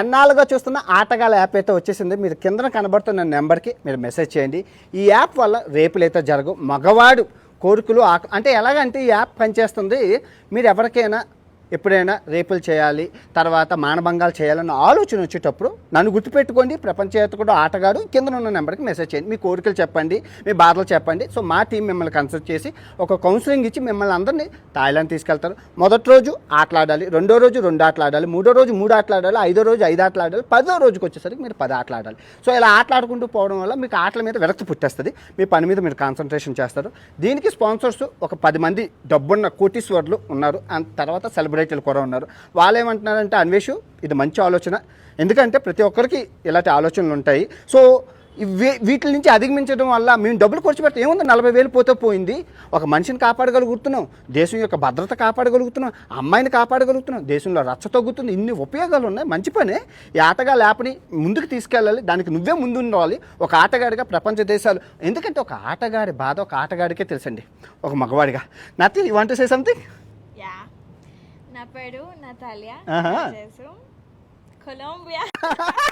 ఎన్నాళ్ళుగా చూస్తున్న ఆటగాళ్ళ యాప్ అయితే వచ్చేసింది. మీరు కింద కనబడుతున్న నెంబర్కి మీరు మెసేజ్ చేయండి. ఈ యాప్ వల్ల రేపులైతే జరగవు. మగవాడు కోరికలు ఆక అంటే ఎలాగంటే ఈ యాప్ పనిచేస్తుంది. మీరు ఎవరికైనా ఎప్పుడైనా రేపులు చేయాలి తర్వాత మానభంగాలు చేయాలన్న ఆలోచన వచ్చేటప్పుడు నన్ను గుర్తుపెట్టుకోండి ప్రపంచ ఆటగాడు కింద ఉన్న నెంబర్కి మెసేజ్ చేయండి. మీ కోరికలు చెప్పండి మీ బాధలు చెప్పండి. సో మా టీం మిమ్మల్ని కన్సల్ట్ చేసి ఒక కౌన్సిలింగ్ ఇచ్చి మిమ్మల్ని అందరినీ థాయిలాండ్ తీసుకెళ్తారు. మొదటి రోజు ఆటలాడాలి రెండో రోజు రెండు ఆటలాడాలి మూడో రోజు మూడు ఆటలాడాలి ఐదో రోజు ఐదు ఆటలాడాలి పదో రోజుకి వచ్చేసరికి మీరు పది ఆటలాడాలి. సో ఇలా ఆటలాడుకుంటూ పోవడం వల్ల మీకు ఆటల మీద విరక్తి పుట్టేస్తుంది. మీ పని మీద మీరు కాన్సన్ట్రేషన్ చేస్తారు. దీనికి స్పాన్సర్స్ ఒక పది మంది డబ్బున్న కోటీశ్వర్లు ఉన్నారు. అండ్ తర్వాత సెలబ్రిటీలు కూడా ఉన్నారు. వాళ్ళు ఏమంటున్నారంటే అన్వేషు ఇది మంచి ఆలోచన. ఎందుకంటే ప్రతి ఒక్కరికి ఇలాంటి ఆలోచనలు ఉంటాయి. సో వీటి నుంచి అధిగమించడం వల్ల మేము డబ్బులు ఖర్చు పెడితే. ఏముంది? నలభై వేలు పోతే పోయింది. ఒక మనిషిని కాపాడగలుగుతున్నాం. దేశం యొక్క భద్రత కాపాడగలుగుతున్నాం. అమ్మాయిని కాపాడగలుగుతున్నాం. దేశంలో రచ్చ తగ్గుతుంది. ఇన్ని ఉపయోగాలు ఉన్నాయి. మంచి పనే. ఈ ఆటగా లేపని ముందుకు తీసుకెళ్ళాలి. దానికి నువ్వే ముందు ఉండాలి. ఒక ఆటగాడిగా ప్రపంచ దేశాలు ఎందుకంటే ఒక ఆటగాడి బాధ ఒక ఆటగాడికే తెలుసండి. ఒక మగవాడిగా. Nothing you want say something Na Perú, Natalia. Ajá. Jesús, Colombia.